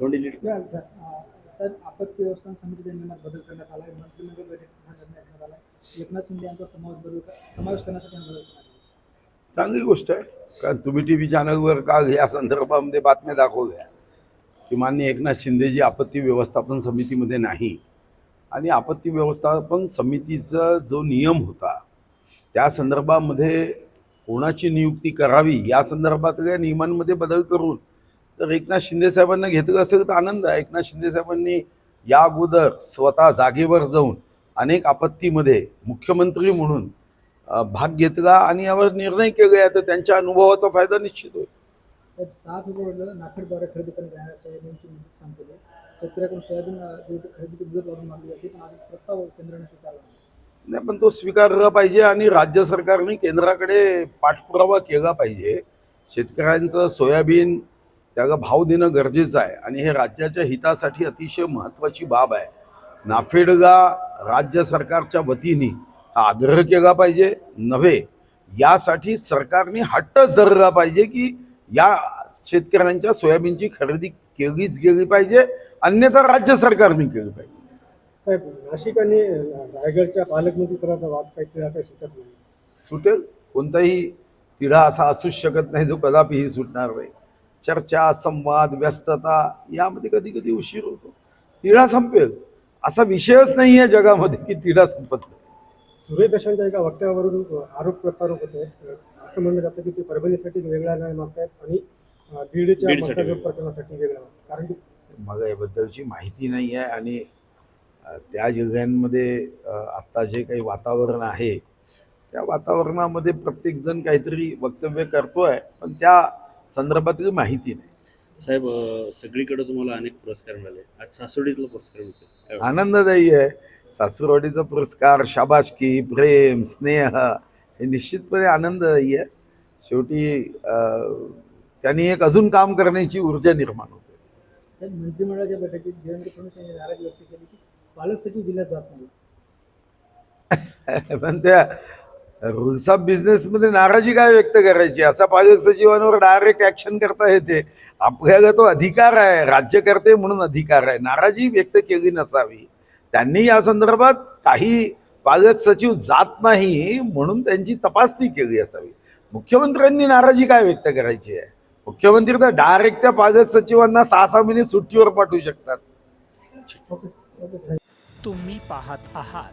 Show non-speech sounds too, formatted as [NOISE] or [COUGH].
दोंडी lead साहेब आपत्ती व्यवस्थापन समितीच्या नियमात बदल करण्यात आला आहे मंत्रिमंडळ बैठकीत हा निर्णय घेण्यात आला आहे. एकनाथ शिंदे यांचा समावेश बदल समावेश करण्यासाठी हा बदल करण्यात आला आहे. चांगली गोष्ट आहे. कारण तुम्ही टी व्ही चॅनलवर का या संदर्भामध्ये बातम्या दाखवल्या? की मान्य एकनाथ शिंदेजी आपत्ती व्यवस्थापन समितीमध्ये नाही. आणि आपत्ती व्यवस्थापन समितीचा जो नियम होता त्या संदर्भामध्ये कोणाची नियुक्ती करावी या संदर्भातल्या नियमांमध्ये बदल करून तर एकनाथ शिंदे साहेबांना घेतलं असेल तर आनंद आहे. एकनाथ शिंदे साहेबांनी या अगोदर स्वतः जागेवर जाऊन अनेक आपत्तीमध्ये मुख्यमंत्री म्हणून भाग घेतला आणि यावर निर्णय केले आहे. तर त्यांच्या अनुभवाचा फायदा निश्चित होईल. नाही पण तो स्वीकारला पाहिजे आणि राज्य सरकारने केंद्राकडे पाठपुरावा केला पाहिजे. शेतकऱ्यांचं सोयाबीन त्याला भाव देणं गरजेचं आहे. आणि हे राज्याच्या हितासाठी अतिशय महत्त्वाची बाब आहे. नाफेडला राज्य सरकारच्या वतीने हा आग्रह केला पाहिजे. नव्हे यासाठी सरकारने हट्टच धरला पाहिजे की या शेतकऱ्यांच्या सोयाबीनची खरेदी केलीच गेली पाहिजे. अन्यथा राज्य सरकारने केली पाहिजे. साहेब नाशिक आणि रायगडच्या पालकमंत्रीपदाचा वाद काही तिळा काही सुटत नाही. सुटेल. कोणताही तिढा असा असूच शकत नाही जो कदापिही सुटणार नाही. चर्चा संवाद व्यस्तता यामध्ये कधी कधी उशीर होतो. तिढा संपेल. असा विषयच नाही आहे जगामध्ये की तिढा संपत नाही. सुरेश दशांच्या एका वक्तव्यावरून आरोप प्रत्यारोप होत आहेत. असं म्हणलं जातं की ते परभणीसाठी वेगळा न्याय मागतायत आणि बीडच्या. प्रकरणासाठी वेगळा. कारण मला याबद्दलची माहिती नाही आहे आणि त्या जिल्ह्यांमध्ये आत्ता जे काही वातावरण आहे त्या वातावरणामध्ये प्रत्येकजण काहीतरी वक्तव्य करतोय. पण त्या संदर्भातली माहिती नाही. साहेब सगळीकडे तुम्हाला अनेक पुरस्कार मिळाले. आज सासवडीतला पुरस्कार मिळतो? आनंददायी आहे. सासूरवाडीचा पुरस्कार शाबासकी प्रेम स्नेह हे निश्चितपणे आनंददायी आहे. शेवटी अं, त्यांनी एक अजून काम करण्याची ऊर्जा निर्माण होते. साहेब मंत्रिमंडळाच्या बैठकीत देवेंद्र फडणवीस यांनी नाराजी व्यक्त केली की पालक सचिव जिल्ह्यात जात नाही [LAUGHS] पण त्या रुल्स ऑफ बिझनेसमध्ये नाराजी काय व्यक्त करायची? असा पालक सचिवांवर डायरेक्ट ॲक्शन करता येते. आपल्याला तो अधिकार आहे राज्यकर्ते म्हणून अधिकार आहे. नाराजी व्यक्त केली नसावी. त्यांनी या संदर्भात काही पालक सचिव जात नाही म्हणून त्यांची तपासणी केली असावी. मुख्यमंत्र्यांनी नाराजी काय व्यक्त करायची आहे? मुख्यमंत्री तर डायरेक्ट त्या पालक सचिवांना सहा सहा महिने सुट्टीवर पाठवू शकतात. तुम्ही पाहत आहात.